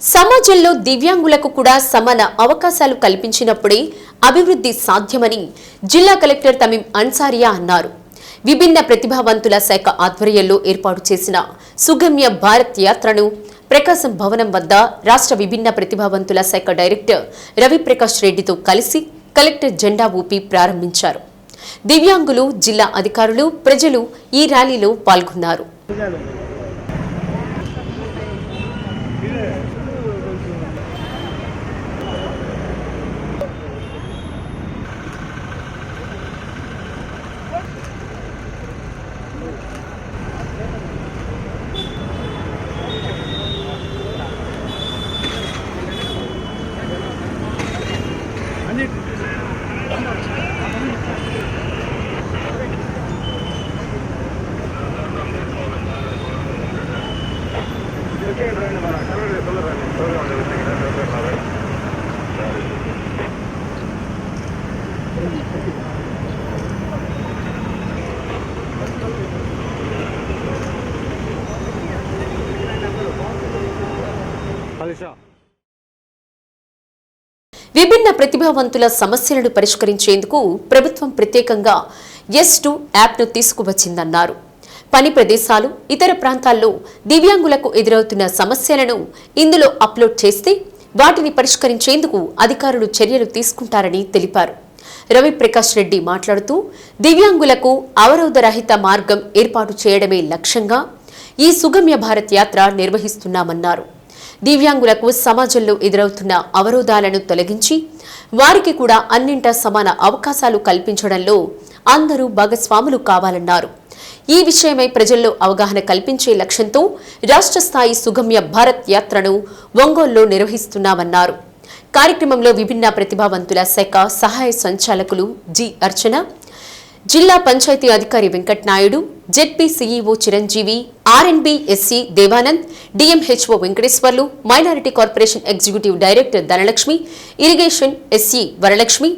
సమాజంలో దివ్యాంగులకు కూడా సమాన అవకాశాలు కల్పించినప్పుడే అభివృద్ధి సాధ్యమని జిల్లా కలెక్టర్ తమిం అన్సారియా అన్నారు. విభిన్న ప్రతిభావంతుల శాఖ ఆధ్వర్యంలో ఏర్పాటు చేసిన సుగమ్య భారత్ యాత్రను ప్రకాశం భవనం వద్ద రాష్ట్ర విభిన్న ప్రతిభావంతుల శాఖ డైరెక్టర్ రవిప్రకాష్ రెడ్డితో కలిసి కలెక్టర్ జెండా ఊపి ప్రారంభించారు. దివ్యాంగులు జిల్లా అధికారులు ప్రజలు ఈ ర్యాలీలో పాల్గొన్నారు. విభిన్న ప్రతిభావంతుల సమస్యలను పరిష్కరించేందుకు ప్రభుత్వం ప్రత్యేకంగా ఎస్ టు యాప్ను తీసుకువచ్చిందన్నారు. పని ప్రదేశాలు ఇతర ప్రాంతాల్లో దివ్యాంగులకు ఎదురవుతున్న సమస్యలను ఇందులో అప్లోడ్ చేస్తే వాటిని పరిష్కరించేందుకు అధికారులు చర్యలు తీసుకుంటారని తెలిపారు. రవిప్రకాష్ రెడ్డి మాట్లాడుతూ దివ్యాంగులకు అవరోధరహిత మార్గం ఏర్పాటు చేయడమే లక్ష్యంగా ఈ సుగమ్య భారత్ యాత్ర నిర్వహిస్తున్నామన్నారు. దివ్యాంగులకు సమాజంలో ఎదురవుతున్న అవరోధాలను తొలగించి వారికి కూడా అన్నింటా సమాన అవకాశాలు కల్పించడంలో అందరూ భాగస్వాములు కావాలన్నారు. ఈ విషయమై ప్రజల్లో అవగాహన కల్పించే లక్ష్యంతో రాష్ట్ర స్థాయి సుగమ్య భారత్ యాత్రను ఒంగోలులో నిర్వహిస్తున్నామన్నారు. కార్యక్రమంలో విభిన్న ప్రతిభావంతుల శాఖ సహాయ సంచాలకులు జి. అర్చన జిల్లా పంచాయతీ అధికారి Venkat Naidu ZP CEO Chiranjeevi RNB SC Devanand DMHO Venkateswarlu minority corporation executive director Dhanalakshmi irrigation SC Varalakshmi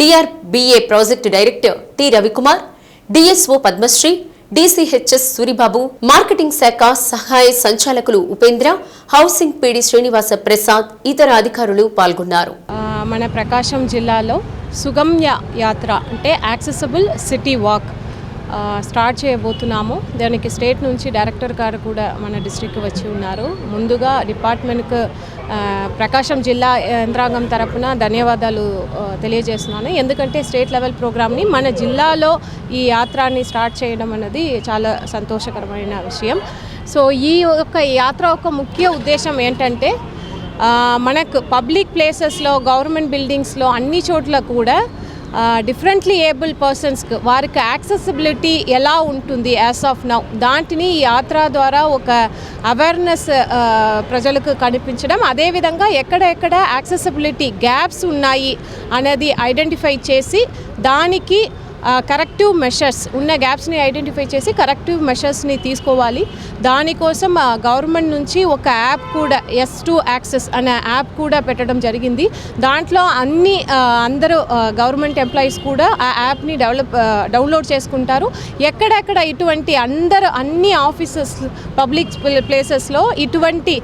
DRBA project director T Ravikumar DSO Padmashri DCHS Suribabu marketing శాఖ సహాయ సంచాలకులు ఉపేంద్ర హౌసింగ్ పీడి శ్రీనివాస ప్రసాద్ ఇతర అధికారులు పాల్గొన్నారు. మన ప్రకాశం జిల్లాలో సుగమ్య యాత్ర అంటే యాక్సెసబుల్ సిటీ వాక్. స్టార్ట్ చేయబోతున్నాము. దానికి స్టేట్ నుంచి డైరెక్టర్ గారు కూడా మన డిస్ట్రిక్ట్ వచ్చి ఉన్నారు. ముందుగా డిపార్ట్మెంట్కు ప్రకాశం జిల్లా యంత్రాంగం తరపున ధన్యవాదాలు తెలియజేస్తున్నాను. ఎందుకంటే స్టేట్ లెవెల్ ప్రోగ్రామ్ని మన జిల్లాలో ఈ యాత్రని స్టార్ట్ చేయడం అనేది చాలా సంతోషకరమైన విషయం. సో ఈ యొక్క యాత్ర ఒక ముఖ్య ఉద్దేశం ఏంటంటే మనకు పబ్లిక్ ప్లేసెస్లో గవర్నమెంట్ బిల్డింగ్స్లో అన్ని చోట్ల కూడా డిఫరెంట్లీ ఏబుల్ పర్సన్స్కి వారికి యాక్సెసిబిలిటీ ఎలా ఉంటుంది యాజ్ ఆఫ్ నౌ దాంటిని ఈ యాత్ర ద్వారా ఒక అవేర్నెస్ ప్రజలకు కనిపించడం. అదేవిధంగా ఎక్కడెక్కడ యాక్సెసిబిలిటీ గ్యాప్స్ ఉన్నాయి అనేది ఐడెంటిఫై చేసి దానికి కరెక్టివ్ మెషర్స్ ఉన్న గ్యాప్స్ని ఐడెంటిఫై చేసి కరెక్టివ్ మెషర్స్ని తీసుకోవాలి. దానికోసం గవర్నమెంట్ నుంచి ఒక యాప్ కూడా ఎస్ టు యాక్సెస్ అనే యాప్ కూడా పెట్టడం జరిగింది. దాంట్లో అన్ని అందరూ గవర్నమెంట్ ఎంప్లాయీస్ కూడా ఆ యాప్ని డెవలప్ డౌన్లోడ్ చేసుకుంటారు. ఎక్కడెక్కడ ఇటువంటి అందరు అన్ని ఆఫీసెస్ పబ్లిక్ ప్లేసెస్లో ఇటువంటి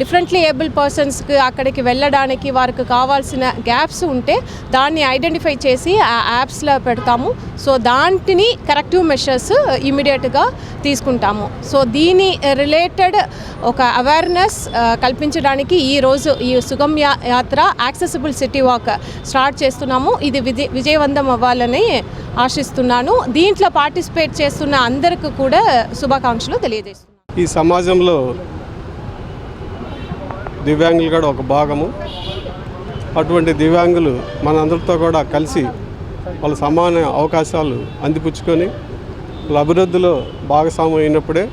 డిఫరెంట్లీ ఏబుల్ పర్సన్స్కి అక్కడికి వెళ్ళడానికి వారికి కావాల్సిన గ్యాప్స్ ఉంటే దాన్ని ఐడెంటిఫై చేసి ఆ యాప్స్లో చేయగలుగుతాము సో దాంటిని కరెక్టివ్ మెషర్స్ ఇమీడియట్గా తీసుకుంటాము. సో దీని రిలేటెడ్ ఒక అవేర్నెస్ కల్పించడానికి ఈరోజు ఈ సుగమ్య యాత్ర యాక్సెసిబుల్ సిటీ వాక్ స్టార్ట్ చేస్తున్నాము. ఇది విజయ విజయవంతం అవ్వాలని ఆశిస్తున్నాను. దీంట్లో పార్టిసిపేట్ చేస్తున్న అందరికీ కూడా శుభాకాంక్షలు తెలియజేస్తున్నాను. ఈ సమాజంలో దివ్యాంగులు కూడా ఒక భాగము. అటువంటి దివ్యాంగులు మనందరితో కూడా కలిసి వాళ్ళ సమాన అవకాశాలు అందిపుచ్చుకొని వాళ్ళ అభివృద్ధిలో భాగస్వామ్యం అయినప్పుడే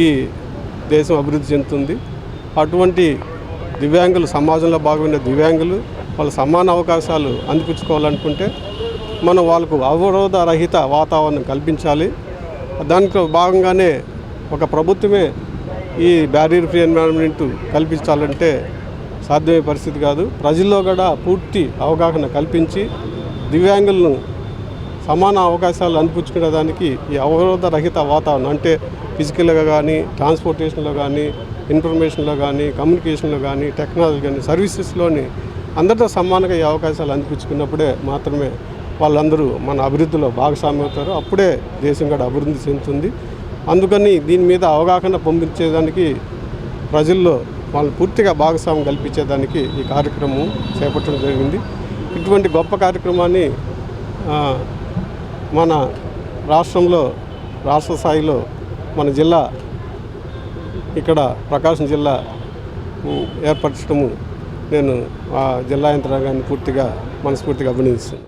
ఈ దేశం అభివృద్ధి చెందుతుంది. అటువంటి దివ్యాంగులు సమాజంలో భాగమైన దివ్యాంగులు వాళ్ళ సమాన అవకాశాలు అందిపుచ్చుకోవాలనుకుంటే మనం వాళ్ళకు అవరోధ రహిత వాతావరణం కల్పించాలి. దాంట్లో భాగంగానే ఒక ప్రభుత్వమే ఈ బ్యారియర్ ఫ్రీ ఎన్విరాన్మెంట్ కల్పించాలంటే సాధ్యమయ్యే పరిస్థితి కాదు. ప్రజల్లో కూడా పూర్తి అవగాహన కల్పించి దివ్యాంగులను సమాన అవకాశాలు అందిపుచ్చుకునే దానికి ఈ అవరోధ రహిత వాతావరణం అంటే ఫిజికల్గా కానీ ట్రాన్స్పోర్టేషన్లో కానీ ఇన్ఫర్మేషన్లో కానీ కమ్యూనికేషన్లో కానీ టెక్నాలజీ కానీ సర్వీసెస్లోని అందరితో సమానంగా ఈ అవకాశాలు అందిపించుకున్నప్పుడే మాత్రమే వాళ్ళందరూ మన అభివృద్ధిలో భాగస్వామి అవుతారు. అప్పుడే దేశం కూడా అభివృద్ధి చెందుతుంది. అందుకని దీని మీద అవగాహన పంపించేదానికి ప్రజల్లో వాళ్ళు పూర్తిగా భాగస్వామ్యం కల్పించేదానికి ఈ కార్యక్రమం చేపట్టడం జరిగింది. ఇటువంటి గొప్ప కార్యక్రమాన్ని మన రాష్ట్రంలో రాష్ట్ర స్థాయిలో మన జిల్లా ఇక్కడ ప్రకాశం జిల్లా ఏర్పరచడము నేను ఆ జిల్లా యంత్రాంగాన్ని పూర్తిగా మనస్ఫూర్తిగా అభినందిస్తున్నాను.